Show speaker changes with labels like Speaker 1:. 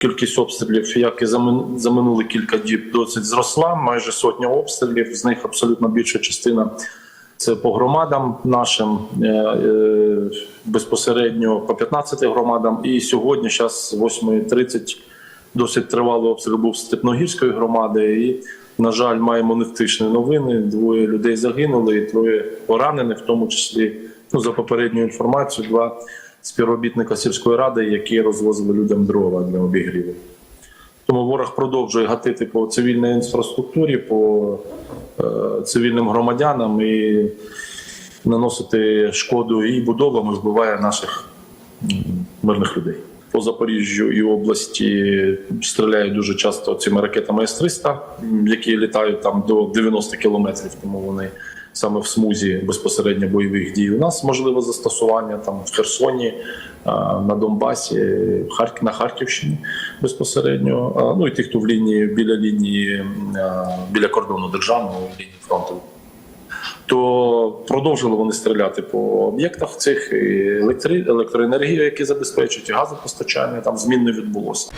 Speaker 1: Кількість обстрілів, як і за минулі кілька діб, досить зросла. Майже сотня обстрілів. З них абсолютно більша частина це по громадам нашим е, е, безпосередньо по 15 громадам. І сьогодні, зараз 8.30, досить тривалий обстріл був Степногірської громади. І, на жаль, маємо невтишні новини. Двоє людей загинули, і троє поранені, в тому числі, ну за попередньою інформацією, два співробітника сільської ради, які розвозили людям дрова для обігріву. Тому ворог продовжує гатити по цивільній інфраструктурі, по е, цивільним громадянам і наносити шкоду і будовам, і вбиває наших мирних людей. По Запоріжжю і області стріляють дуже часто цими ракетами С-300, які літають там до 90 кілометрів, тому вони саме в смузі безпосередньо бойових дій. У нас можливе застосування там в Херсоні, на Донбасі, на Харківщині безпосередньо. Ну і ті, хто в лінії біля лінії біля кордону державного лінії фронту. То продовжили вони стріляти по об'єктах цих електри- електроенергію, які забезпечують, і газопостачання там змін не відбулося.